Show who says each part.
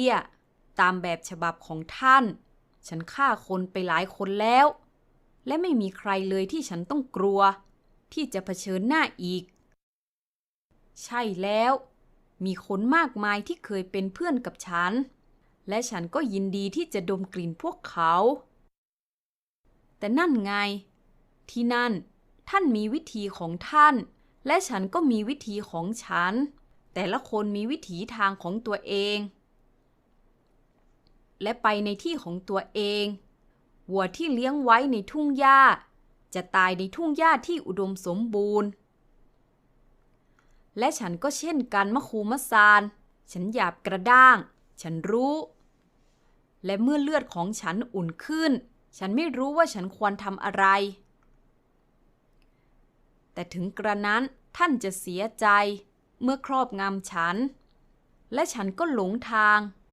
Speaker 1: เตี้ยตามแบบฉบับของท่าน ฉันฆ่าคนไปหลายคนแล้ว และไม่มีใครเลยที่ฉันต้องกลัว ที่จะเผชิญหน้าอีก ใช่แล้ว มีคนมากมายที่เคยเป็นเพื่อนกับฉัน และฉันก็ยินดีที่จะดมกลิ่นพวกเขา แต่นั่นไง ที่นั่น ท่านมีวิธีของท่าน และฉันก็มีวิธีของฉัน แต่ละคนมีวิถีทางของตัวเอง และไปในที่ของตัวเอง วัวที่เลี้ยงไว้ในทุ่งหญ้า จะตายในทุ่งหญ้าที่อุดมสมบูรณ์ และฉันก็เช่นกันมะคูมะซาน ฉันหยาบกระด้าง ฉันรู้ และเมื่อเลือดของฉันอุ่นขึ้น ฉันไม่รู้ว่าฉันควรทำอะไร แต่ถึงกระนั้นท่านจะเสียใจเมื่อครอบงำฉัน และฉันก็หลงทาง